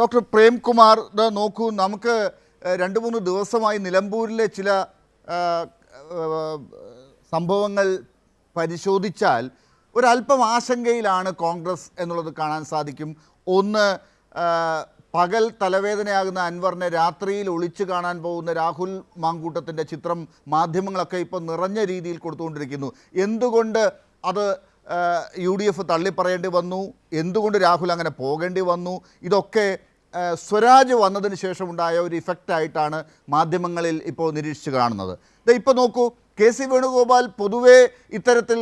Doctor Premkumar നോക്കൂ നമുക്ക് രണ്ട് മൂന്ന് ദിവസമായി നിലമ്പൂരിലെ ചില സംഭവങ്ങൾ പരിശോധിച്ചാൽ ഒരല്പം ആശങ്കയിലാണ് കോൺഗ്രസ് എന്നുള്ളത് കാണാൻ സാധിക്കും. ഒന്ന് പകൽ തലവേദനയാകുന്ന അൻവറിനെ രാത്രിയിൽ ഒളിച്ചു കാണാൻ പോകുന്ന രാഹുൽ മാങ്കൂട്ടത്തിന്റെ ചിത്രം മാധ്യമങ്ങളൊക്കെ ഇപ്പോൾ നിറഞ്ഞ രീതിയിൽ കൊടുത്തുകൊണ്ടിരിക്കുന്നു. എന്തുകൊണ്ട് അത് യു ഡി എഫ് തള്ളിപ്പറയേണ്ടി വന്നു. എന്തുകൊണ്ട് രാഹുൽ അങ്ങനെ പോകേണ്ടി വന്നു? ഇതൊക്കെ സ്വരാജ് വന്നതിന് ശേഷമുണ്ടായ ഒരു ഇഫക്റ്റായിട്ടാണ് മാധ്യമങ്ങളിൽ ഇപ്പോൾ നിരീക്ഷിച്ച് കാണുന്നത്. ഇപ്പോൾ നോക്കൂ കെ സി വേണുഗോപാൽ പൊതുവേ ഇത്തരത്തിൽ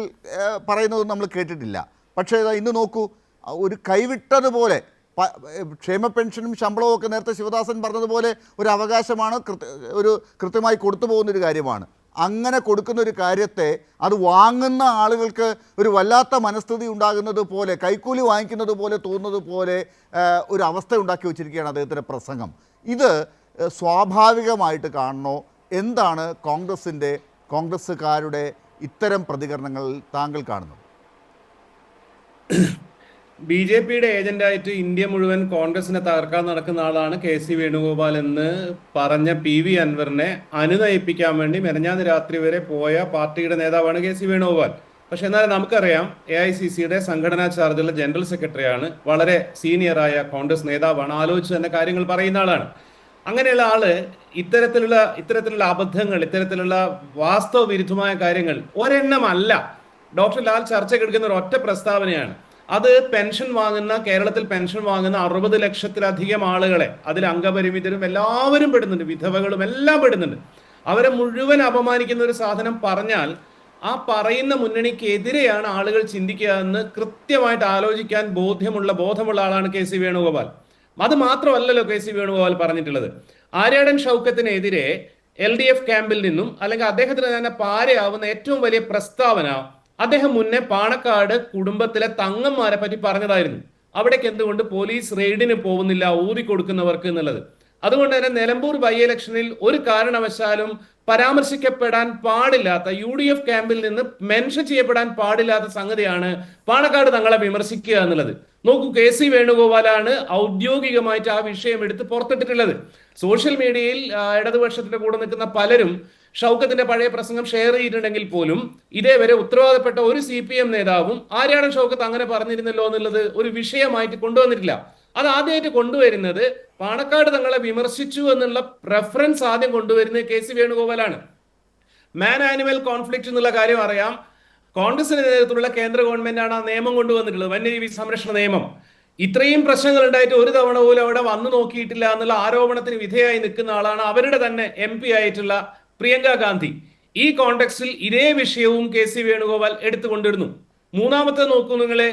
പറയുന്നത് നമ്മൾ കേട്ടിട്ടില്ല. പക്ഷേ ഇന്ന് നോക്കൂ ഒരു കൈവിട്ടതുപോലെ ക്ഷേമ പെൻഷനും ശമ്പളവും ഒക്കെ നേരത്തെ ശിവദാസൻ പറഞ്ഞതുപോലെ ഒരു അവകാശമാണ് കൃത്യ ഒരു കൃത്യമായി കൊടുത്തു പോകുന്നൊരു കാര്യമാണ്. അങ്ങനെ കൊടുക്കുന്ന ഒരു കാര്യത്തെ അത് വാങ്ങുന്ന ആളുകൾക്ക് ഒരു വല്ലാത്ത മനസ്ഥിതി ഉണ്ടാകുന്നത് പോലെ കൈക്കൂലി വാങ്ങിക്കുന്നത് പോലെ തോന്നുന്നത് പോലെ ഒരു അവസ്ഥ ഉണ്ടാക്കി വെച്ചിരിക്കുകയാണ് അദ്ദേഹത്തിന്റെ പ്രസംഗം. ഇത് സ്വാഭാവികമായിട്ട് കാണണോ? എന്താണ് കോൺഗ്രസിന്റെ കോൺഗ്രസ്സുകാരുടെ ഇത്തരം പ്രതികരണങ്ങൾ താങ്കൾ കാണുന്നത്? ബി ജെ പിയുടെ ഏജന്റായിട്ട് ഇന്ത്യ മുഴുവൻ കോൺഗ്രസിനെ തകർക്കാൻ നടക്കുന്ന ആളാണ് കെ സി വേണുഗോപാൽ എന്ന് പറഞ്ഞ പി വി അൻവറിനെ അനുനയിപ്പിക്കാൻ വേണ്ടി മെനഞ്ഞാന്ന് രാത്രി വരെ പോയ പാർട്ടിയുടെ നേതാവാണ് കെ സി വേണുഗോപാൽ. പക്ഷെ എന്നാലും നമുക്കറിയാം എ ഐ സി സിയുടെ സംഘടനാ ചാർജുള്ള ജനറൽ സെക്രട്ടറിയാണ്. വളരെ സീനിയറായ കോൺഗ്രസ് നേതാവാണ്. ആലോചിച്ച് തന്നെ കാര്യങ്ങൾ പറയുന്ന ആളാണ്. അങ്ങനെയുള്ള ആൾ ഇത്തരത്തിലുള്ള ഇത്തരത്തിലുള്ള അബദ്ധങ്ങൾ ഇത്തരത്തിലുള്ള വാസ്തവ വിരുദ്ധമായ കാര്യങ്ങൾ ഒരെണ്ണമല്ല. ഡോക്ടർ ലാൽ ചർച്ചയ്ക്ക് എടുക്കുന്ന ഒരു ഒറ്റ പ്രസ്താവനയാണ്. അത് പെൻഷൻ വാങ്ങുന്ന കേരളത്തിൽ പെൻഷൻ വാങ്ങുന്ന അറുപത് ലക്ഷത്തിലധികം ആളുകളെ അതിൽ അംഗപരിമിതരും എല്ലാവരും പെടുന്നുണ്ട് വിധവകളും എല്ലാം പെടുന്നുണ്ട്. അവരെ മുഴുവൻ അപമാനിക്കുന്ന ഒരു സാധനം പറഞ്ഞാൽ ആ പറയുന്ന മുന്നണിക്കെതിരെയാണ് ആളുകൾ ചിന്തിക്കുക എന്ന് കൃത്യമായിട്ട് ആലോചിക്കാൻ ബോധ്യമുള്ള ബോധമുള്ള ആളാണ് കെ സി വേണുഗോപാൽ. അത് മാത്രമല്ലല്ലോ കെ സി വേണുഗോപാൽ പറഞ്ഞിട്ടുള്ളത്. ആര്യാടൻ ഷൗക്കത്തിനെതിരെ എൽ ഡി എഫ് ക്യാമ്പിൽ നിന്നും അല്ലെങ്കിൽ അദ്ദേഹത്തിന് തന്നെ പാരയാവുന്ന ഏറ്റവും വലിയ പ്രസ്താവന അദ്ദേഹം മുന്നേ പാണക്കാട് കുടുംബത്തിലെ തങ്ങന്മാരെ പറ്റി പറഞ്ഞതായിരുന്നു. അവിടേക്ക് എന്തുകൊണ്ട് പോലീസ് റെയ്ഡിന് പോകുന്നില്ല ഊതി കൊടുക്കുന്നവർക്ക് എന്നുള്ളത്. അതുകൊണ്ട് തന്നെ നിലമ്പൂർ ബൈ ഇലക്ഷനിൽ ഒരു കാരണവശാലും പരാമർശിക്കപ്പെടാൻ പാടില്ലാത്ത യു ഡി എഫ് ക്യാമ്പിൽ നിന്ന് മെൻഷൻ ചെയ്യപ്പെടാൻ പാടില്ലാത്ത സംഗതിയാണ് പാണക്കാട് തങ്ങളെ വിമർശിക്കുക എന്നുള്ളത്. നോക്കൂ കെ സി വേണുഗോപാലാണ് ഔദ്യോഗികമായിട്ട് ആ വിഷയം എടുത്ത് പുറത്തിട്ടിട്ടുള്ളത്. സോഷ്യൽ മീഡിയയിൽ ഇടതുപക്ഷത്തിന്റെ കൂടെ നിൽക്കുന്ന പലരും ഷൗക്കത്തിന്റെ പഴയ പ്രസംഗം ഷെയർ ചെയ്തിട്ടുണ്ടെങ്കിൽ പോലും ഇതേവരെ ഉത്തരവാദപ്പെട്ട ഒരു സി പി എം നേതാവും ആര്യാടൻ ഷൗക്കത്ത് അങ്ങനെ പറഞ്ഞിരുന്നല്ലോ എന്നുള്ളത് ഒരു വിഷയമായിട്ട് കൊണ്ടുവന്നിട്ടില്ല. അത് ആദ്യമായിട്ട് കൊണ്ടുവരുന്നത് പാണക്കാട് തങ്ങളെ വിമർശിച്ചു എന്നുള്ള പ്രഫറൻസ് ആദ്യം കൊണ്ടുവരുന്നത് കെ സി വേണുഗോപാലാണ്. മാൻ ആനിമൽ കോൺഫ്ലിക്റ്റ് എന്നുള്ള കാര്യം അറിയാം. കോൺഗ്രസിന്റെ നേതൃത്വത്തിലുള്ള കേന്ദ്ര ഗവൺമെന്റാണ് ആ നിയമം കൊണ്ടുവന്നിട്ടുള്ളത്. വന്യജീവി സംരക്ഷണ നിയമം. ഇത്രയും പ്രശ്നങ്ങൾ ഉണ്ടായിട്ട് ഒരു തവണ പോലും അവിടെ വന്നു നോക്കിയിട്ടില്ല എന്നുള്ള ആരോപണത്തിന് വിധേയമായി നിൽക്കുന്ന ആളാണ് അവരുടെ തന്നെ എം പി ആയിട്ടുള്ള പ്രിയങ്ക ഗാന്ധി. ഈ കോണ്ടെക്സ്റ്റിൽ ഇതേ വിഷയവും കെ സി വേണുഗോപാൽ എടുത്തുകൊണ്ടിരുന്നു. മൂന്നാമത്തെ നോക്കൂ നിങ്ങളെ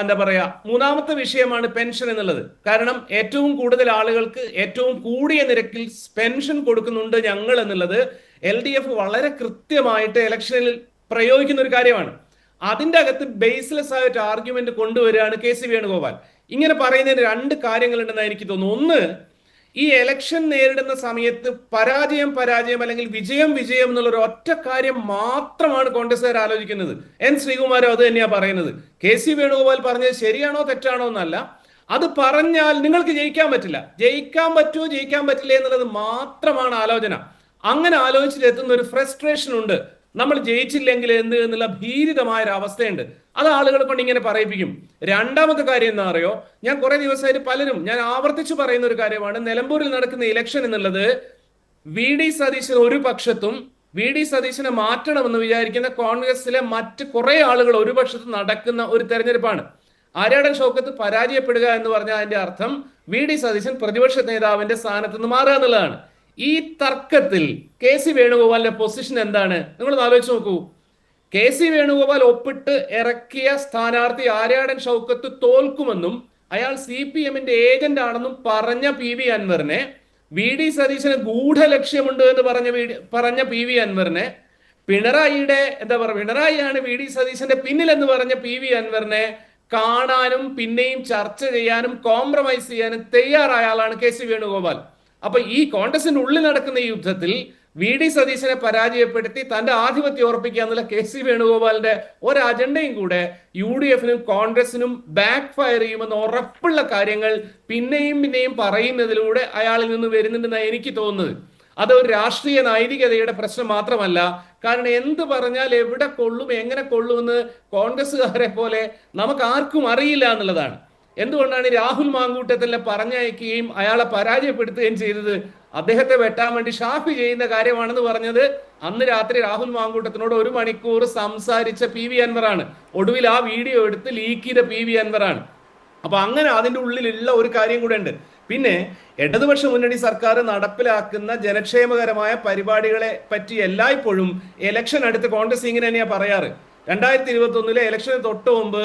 എന്താ പറയാ മൂന്നാമത്തെ വിഷയമാണ് പെൻഷൻ എന്നുള്ളത്. കാരണം ഏറ്റവും കൂടുതൽ ആളുകൾക്ക് ഏറ്റവും കൂടിയ നിരക്കിൽ പെൻഷൻ കൊടുക്കുന്നുണ്ട് ഞങ്ങൾ എന്നുള്ളത് എൽ ഡി എഫ് വളരെ കൃത്യമായിട്ട് ഇലക്ഷനിൽ പ്രയോഗിക്കുന്ന ഒരു കാര്യമാണ്. അതിന്റെ അകത്ത് ബേസ്ലെസ് ആയിട്ട് ആർഗ്യുമെന്റ് കൊണ്ടുവരികയാണ് കെ സി വേണുഗോപാൽ. ഇങ്ങനെ പറയുന്നതിന് രണ്ട് കാര്യങ്ങളുണ്ടെന്നാണ് എനിക്ക് തോന്നുന്നു ഒന്ന് ഈ എലക്ഷൻ നേരിടുന്ന സമയത്ത് പരാജയം പരാജയം അല്ലെങ്കിൽ വിജയം വിജയം എന്നുള്ള ഒരു ഒറ്റ കാര്യം മാത്രമാണ് കോൺഗ്രസ്സുകാർ ആലോചിക്കുന്നത്. എൻ ശ്രീകുമാരോ അത് തന്നെയാ പറയുന്നത്. കെ സി വേണുഗോപാൽ പറഞ്ഞത് ശരിയാണോ തെറ്റാണോ എന്നല്ല. അത് പറഞ്ഞാൽ നിങ്ങൾക്ക് ജയിക്കാൻ പറ്റില്ല. ജയിക്കാൻ പറ്റുമോ ജയിക്കാൻ പറ്റില്ല എന്നുള്ളത് മാത്രമാണ് ആലോചന. അങ്ങനെ ആലോചിച്ചിട്ട് എത്തുന്ന ഒരു ഫ്രസ്ട്രേഷൻ ഉണ്ട്. നമ്മൾ ജയിച്ചില്ലെങ്കിൽ എന്ത് എന്നുള്ള ഭീരിതമായ ഒരു അവസ്ഥയുണ്ട് അത് ആളുകൾ കൊണ്ട് ഇങ്ങനെ പറയിപ്പിക്കും. രണ്ടാമത്തെ കാര്യം എന്താ അറിയോ ഞാൻ കുറെ ദിവസമായിട്ട് പലരും ഞാൻ ആവർത്തിച്ചു പറയുന്ന ഒരു കാര്യമാണ്. നിലമ്പൂരിൽ നടക്കുന്ന ഇലക്ഷൻ എന്നുള്ളത് വി ഡി സതീശൻ ഒരു പക്ഷത്തും വി ഡി സതീശനെ മാറ്റണമെന്ന് വിചാരിക്കുന്ന കോൺഗ്രസിലെ മറ്റ് കുറെ ആളുകൾ ഒരു പക്ഷത്ത് നടക്കുന്ന ഒരു തെരഞ്ഞെടുപ്പാണ്. ആര്യാടൻ ഷൗക്കത്ത് പരാജയപ്പെടുക എന്ന് പറഞ്ഞാൽ അതിന്റെ അർത്ഥം വി ഡി സതീശൻ പ്രതിപക്ഷ നേതാവിന്റെ സ്ഥാനത്ത് നിന്ന് മാറുക എന്നുള്ളതാണ്. ഈ തർക്കത്തിൽ കെ സി വേണുഗോപാലിന്റെ പൊസിഷൻ എന്താണ്? നിങ്ങൾ ആലോചിച്ച് നോക്കൂ. കെ സി വേണുഗോപാൽ ഒപ്പിട്ട് ഇറക്കിയ സ്ഥാനാർത്ഥി ആര്യാടൻ ഷൗക്കത്ത് തോൽക്കുമെന്നും അയാൾ സി പി എമ്മിന്റെ ഏജന്റ് ആണെന്നും പറഞ്ഞ പി വി അൻവറിനെ വി ഡി സതീശന് ഗൂഢലക്ഷ്യമുണ്ട് എന്ന് പറഞ്ഞ പറഞ്ഞ പി വി അൻവറിനെ പിണറായിയുടെ എന്താ പറയുക പിണറായിയാണ് വി ഡി സതീശന്റെ പിന്നിൽ എന്ന് പറഞ്ഞ പി വി അൻവറിനെ കാണാനും പിന്നെയും ചർച്ച ചെയ്യാനും കോംപ്രമൈസ് ചെയ്യാനും തയ്യാറായ ആളാണ് കെ സി വേണുഗോപാൽ. അപ്പൊ ഈ കോൺഗ്രസിന്റെ ഉള്ളിൽ നടക്കുന്ന ഈ യുദ്ധത്തിൽ വി ഡി സതീശനെ പരാജയപ്പെടുത്തി തന്റെ ആധിപത്യം ഉറപ്പിക്കുക എന്നുള്ള കെ സി വേണുഗോപാലിന്റെ ഒരു അജണ്ടയും കൂടെ യു ഡി എഫിനും കോൺഗ്രസിനും ബാക്ക് ഫയർ ചെയ്യുമെന്ന് ഉറപ്പുള്ള കാര്യങ്ങൾ പിന്നെയും പിന്നെയും പറയുന്നതിലൂടെ അയാളിൽ നിന്ന് വരുന്നുണ്ടെന്നാണ് എനിക്ക് തോന്നുന്നത്. അത് ഒരു രാഷ്ട്രീയ നൈതികതയുടെ പ്രശ്നം മാത്രമല്ല. കാരണം എന്ത് പറഞ്ഞാൽ എവിടെ കൊള്ളും എങ്ങനെ കൊള്ളുമെന്ന് കോൺഗ്രസ്സുകാരെ പോലെ നമുക്ക് ആർക്കും അറിയില്ല എന്നുള്ളതാണ്. എന്തുകൊണ്ടാണ് രാഹുൽ മാങ്കൂട്ടത്തിനെ പറഞ്ഞയക്കുകയും അയാളെ പരാജയപ്പെടുത്തുകയും ചെയ്തത്? അദ്ദേഹത്തെ വെട്ടാൻ വേണ്ടി ഷാഫി ചെയ്യുന്ന കാര്യമാണെന്ന് പറഞ്ഞത് അന്ന് രാത്രി രാഹുൽ മാങ്കൂട്ടത്തിനോട് ഒരു മണിക്കൂർ സംസാരിച്ച പി വി അൻവറാണ്. ഒടുവിൽ ആ വീഡിയോ എടുത്ത് ലീക്ക് ചെയ്ത പി വി അൻവറാണ്. അപ്പൊ അങ്ങനെ അതിന്റെ ഉള്ളിലുള്ള ഒരു കാര്യം കൂടെ ഉണ്ട്. പിന്നെ ഇടതുപക്ഷ മുന്നണി സർക്കാർ നടപ്പിലാക്കുന്ന ജനക്ഷേമകരമായ പരിപാടികളെ പറ്റി എല്ലായ്പ്പോഴും ഇലക്ഷൻ അടുത്ത് കോൺഗ്രസ് ഇങ്ങനെ തന്നെയാ പറയാറ്. രണ്ടായിരത്തി ഇരുപത്തി ഒന്നിലെ ഇലക്ഷന് തൊട്ട് മുമ്പ്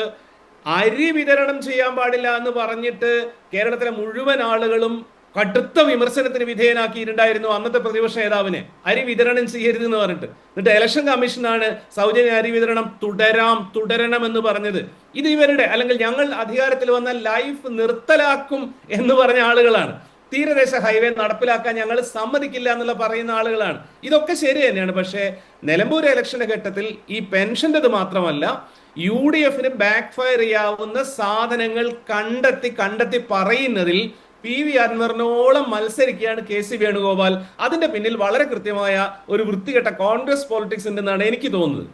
അരി വിതരണം ചെയ്യാൻ പാടില്ല എന്ന് പറഞ്ഞിട്ട് കേരളത്തിലെ മുഴുവൻ ആളുകളും കടുത്ത വിമർശനത്തിന് വിധേയനാക്കിയിട്ടുണ്ടായിരുന്നു അന്നത്തെ പ്രതിപക്ഷ നേതാവിനെ. അരി വിതരണം ചെയ്യരുത് എന്ന് പറഞ്ഞിട്ട്. എന്നിട്ട് ഇലക്ഷൻ കമ്മീഷനാണ് സൗജന്യ അരി വിതരണം തുടരാം തുടരണം എന്ന് പറഞ്ഞത്. ഇത് ഇവരുടെ അല്ലെങ്കിൽ ഞങ്ങൾ അധികാരത്തിൽ വന്ന ലൈഫ് നിർത്തലാക്കും എന്ന് പറഞ്ഞ ആളുകളാണ്. തീരദേശ ഹൈവേ നടപ്പിലാക്കാൻ ഞങ്ങൾ സമ്മതിക്കില്ല എന്നുള്ള പറയുന്ന ആളുകളാണ്. ഇതൊക്കെ ശരി തന്നെയാണ്. പക്ഷേ നിലമ്പൂർ ഇലക്ഷന്റെ ഘട്ടത്തിൽ ഈ പെൻഷന്റെത് മാത്രമല്ല യു ഡി എഫിന് ബാക്ക് ഫയർ ചെയ്യാവുന്ന സാധനങ്ങൾ കണ്ടെത്തി കണ്ടെത്തി പറയുന്നതിൽ പി വി അൻവറിനോളം മത്സരിക്കുകയാണ് കെ സി വേണുഗോപാൽ. അതിന്റെ പിന്നിൽ വളരെ കൃത്യമായ ഒരു വൃത്തികെട്ട കോൺഗ്രസ് പോളിറ്റിക്സ് ഉണ്ടെന്നാണ് എനിക്ക് തോന്നുന്നത്.